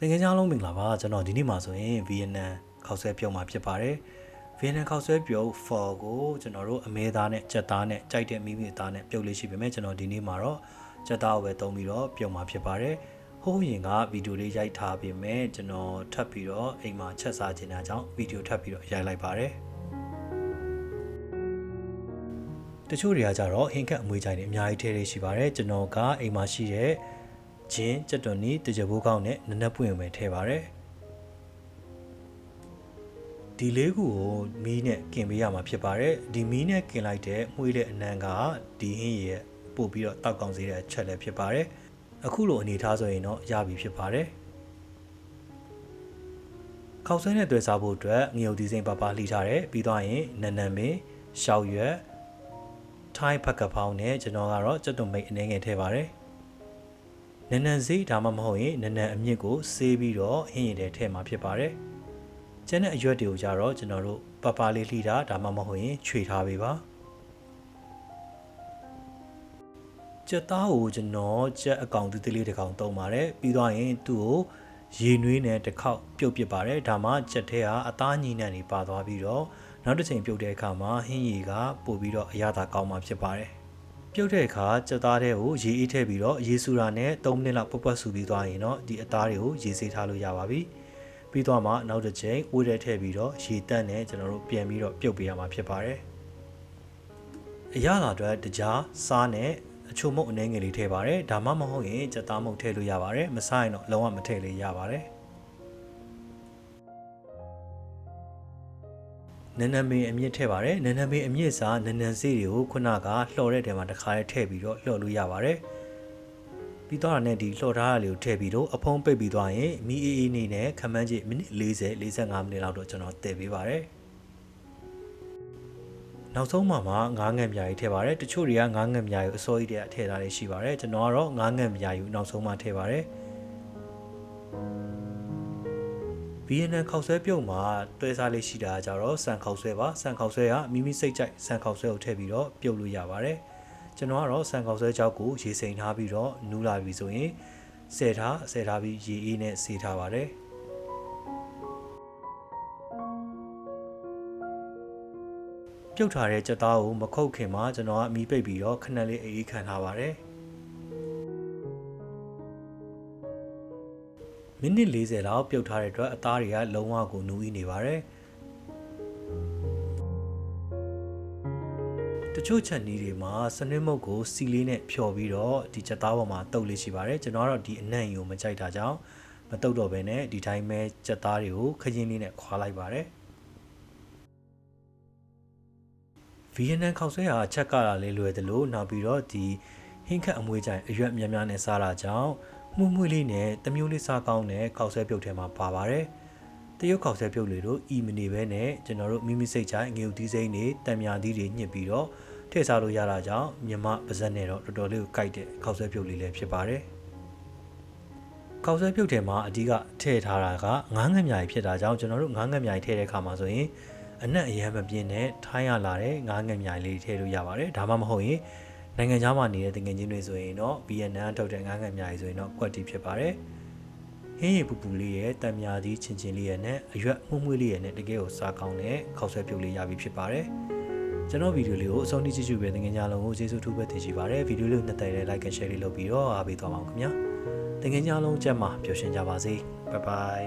သင်္ကန်းကြောင်းလုံးမင်္ဂလာပါကျွန်တော်ဒီနေ့မှာဆိုရင်ဗီယက်နမ်ခောက်ဆွဲပြုံးမှာဖြစ်ပါတယ်ဗီယက်နမ်ခောက်ဆွဲပြုံး for ကိုကျွန်တော်တို့အမဲသားနဲ့ကြက်သားနဲ့ကြိုက်တဲ့မိမိသားနဲ့ပြုတ်လေးရှိပေမဲ့ကျွန်တော်ဒီနေ့မှာတော့ကြက်သားကိုပဲတုံးပြီးတော့ပြုံးမှာဖြစ်ပါတယ်ဟိုးရင်ကဗီဒီယိုလေးရိုက်ထားပေမဲ့ကျွန်တော်ထပ်ပြီးတော့အိမ်မှာချက်စားခြင်းတာကြောင့်ဗီဒီယိုထပ်ပြီးတော့ရိုက်လိုက်ပါတယ်တချို့တွေကကြတော့ဟင်ကတ်အမွေးကြိုင်တွေအများကြီးထဲထဲရှိပါတယ်ကျွန်တော်ကအိမ်မှာရှိတဲ့ ဂျင်းကြက်သွန်နီတကြဘိုးကောင်းနဲ့နနက်ပွင့်ပဲထဲပါတယ်ဒီလေးခုကိုမီးနဲ့กินပေးရမှာဖြစ်ပါတယ်ဒီမီးနဲ့กินလိုက်တဲ့မှုေးတဲ့အနံကဒီဟင်းရဲ့ပို့ပြီးတော့တောက်ကောင်းစေတဲ့အချက်လည်းဖြစ်ပါတယ်အခုလိုအနေထားဆိုရင်တော့ရပြီဖြစ်ပါတယ်ခောက်ဆွဲနဲ့တွေ့စားဖို့အတွက်ငရုတ်ဒီစိမ့်ပါပါလှီထားတယ်ပြီးတော့ရင်နနံပင်ရှောက်ရွက်ထိုင်းဖက်ကဖောင်းနဲ့ကျွန်တော်ကတော့ကြက်သွန်မိတ်အနေငယ်ထည့်ပါတယ် နနံစိဒါမှမဟုတ်ရင်နနံအမြင့်ကိုဆေးပြီးတော့ဟင်းရည်ထဲထည့်မှာဖြစ်ပါတယ်ကျန်တဲ့အရွက်တွေကိုကြတော့ကျွန်တော်တို့ပပလေးလှီတာဒါမှမဟုတ်ရင်ခြွေထားပေးပါကြက်သားကိုကျွန်တော်ကြက်အကောင်သေးသေးလေးတစ်ကောင်တုံးပါတယ်ပြီးတော့ရင်သူ့ကိုရေနွေးနဲ့တစ်ခေါက်ပြုတ်ပစ်ပါတယ်ဒါမှကြက်ထဲကအသားညီနံ့နေပါသွားပြီးတော့နောက်တစ်ချိန်ပြုတ်တဲ့အခါမှာဟင်းရည်ကပို့ပြီးတော့အရသာကောင်းမှာဖြစ်ပါတယ် ပြုတ်တဲ့အခါကြက်သားတွေကိုရေအေးထည့်ပြီးတော့ရေဆူတာနဲ့3မိနစ်လောက်ပွတ်ပွတ်ဆူပြီးသွားရင်တော့ဒီအသားတွေကိုရေစေးထားလို့ရပါပြီပြီးတော့မှနောက်တစ်ချိန်အိုးထဲထည့်ပြီးတော့ရေတက်နဲ့ကျွန်တော်တို့ပြန်ပြီးတော့ပြုတ်ပေးရမှာဖြစ်ပါတယ်အရသာအတွက်တကြားစားနဲ့အချိုမုတ်အနေငယ်လေးထည့်ပါတယ်ဒါမှမဟုတ်ရင်ကြက်သားမုတ်ထည့်လို့ရပါတယ်မစားရင်တော့လုံးဝမထည့်လေးရပါတယ် နန်းနန်းပင်အမြင့်ထည့်ပါတယ်နန်းနန်းပင်အမြင့်စာနန်းနန်းစေးတွေကိုခုနကလှော်တဲ့တဲမှာတစ်ခါလေးထည့်ပြီးတော့လှော်လို့ရပါတယ်ပြီးတော့လည်းဒီလှော်ထားတာလေးကိုထည့်ပြီးတော့အဖုံးပိတ်ပြီးသွားရင်မီအေးအေးနေနဲ့ခမန်းကြီးမိနစ်40 45မိနစ်လောက်တော့ကျွန်တော်တည်ပေးပါတယ်နောက်ဆုံးမှာမှငားငံမြာကြီးထည့်ပါတယ်တချို့တွေကငားငံမြာကြီးအစိုးရတဲ့ထည့်ထားလေးရှိပါတယ်ကျွန်တော်ကတော့ငားငံမြာကြီးနောက်ဆုံးမှထည့်ပါတယ် ဗီယက်နမ်ခောက်ဆွဲပြုတ်မှာတွဲစားလေးရှိတာကြတော့ဆန်ခောက်ဆွဲပါဆန်ခောက်ဆွဲကမိမိစိတ်ကြိုက်ဆန်ခောက်ဆွဲကိုထည့်ပြီးတော့ပြုတ်လို့ရပါတယ်ကျွန်တော်ကတော့ဆန်ခောက်ဆွဲကြောက်ကိုရေစိမ်ထားပြီးတော့နူးလာပြီဆိုရင်ဆယ်ထားဆယ်ထားပြီးရေအေးနဲ့ဆေးထားပါတယ်ပြုတ်ထားတဲ့ကြက်သားကိုမခုတ်ခင်မှာကျွန်တော်ကမီးပိတ်ပြီးတော့ခဏလေးအေးခံထားပါတယ် မိနစ်40လောက်ပြုတ်ထားတဲ့အတွက်အသားတွေကလုံးဝကိုနူးဤနေပါတယ်တချို့ချက်နီးတွေမှာစနစ်မုတ်ကိုစီလေးနဲ့ဖြော်ပြီးတော့ဒီချက်သားပေါ်မှာတုပ်လေးရှိပါတယ်ကျွန်တော်ကတော့ဒီအနံ့ယူမကြိုက်တာကြောင့်မတုပ်တော့ဘဲနဲ့ဒီတိုင်းပဲချက်သားတွေကိုခရင်လေးနဲ့ခွာလိုက်ပါတယ်ဗီယက်နမ်ခောက်ဆွဲဟာချက်ကလာလေးလွယ်တယ်လို့နောက်ပြီးတော့ဒီဟင်းခတ်အမွေးကြိုင်အရွက်များများနဲ့စားတာကြောင့် မှုမွေးလေးနဲ့တမျိုးလေးစားကောင်းတဲ့ခောက်ဆွဲပြုတ်ထဲမှာပါပါတယ်တရုတ်ခောက်ဆွဲပြုတ်လေးတို့ဤမနေပဲနဲ့ကျွန်တော်တို့မိမိစိတ်ချိုင်ငရုတ်သီးစိမ့်တွေတံမြာသီးတွေညှစ်ပြီးတော့ထည့်စားလို့ရတာကြောင့်မြမပါဇက်နဲ့တော့တော်တော်လေးကိုကြိုက်တဲ့ခောက်ဆွဲပြုတ်လေးလည်းဖြစ်ပါတယ်ခောက်ဆွဲပြုတ်ထဲမှာအဓိကထည့်ထားတာကငားငမြာကြီးဖြစ်တာကြောင့်ကျွန်တော်တို့ငားငမြာကြီးထည့်တဲ့အခါမှာဆိုရင်အနက်အရန်မပြင်းနဲ့ထိုင်းရလာတဲ့ငားငမြာကြီးလေးထည့်လို့ရပါတယ်ဒါမှမဟုတ်ရင် နိုင်ငံခြားမှာနေတဲ့တငယ်ချင်းတွေဆိုရင်တော့ဗီယက်နမ်ထုတ်တဲ့ငားငံများကြီးဆိုရင်တော့ကွက်တီဖြစ်ပါတယ်။ဟင်းရီပူပူလေးရဲ့တံမြာသီးချင်းချင်းလေးရဲ့နဲ့အရွက်မှုမွေးလေးရဲ့နဲ့တကယ်ကိုစားကောင်းတဲ့ခောက်ဆွဲပြုတ်လေးရပြီဖြစ်ပါတယ်။ကျွန်တော်ဗီဒီယိုလေးကိုအဆုံးထိကြည့်ကြည့်ပဲတငယ်ချင်းလုံးကိုကျေးဇူးထူးပဲတင်ရှိပါတယ်။ဗီဒီယိုလေးကိုနှစ်တိုင်လေး like and share လေးလုပ်ပြီးတော့အားပေးသွားပါအောင်ခင်ဗျာ။တငယ်ချင်းလုံးကြက်မှာပျော်ရွှင်ကြပါစေ။ Bye bye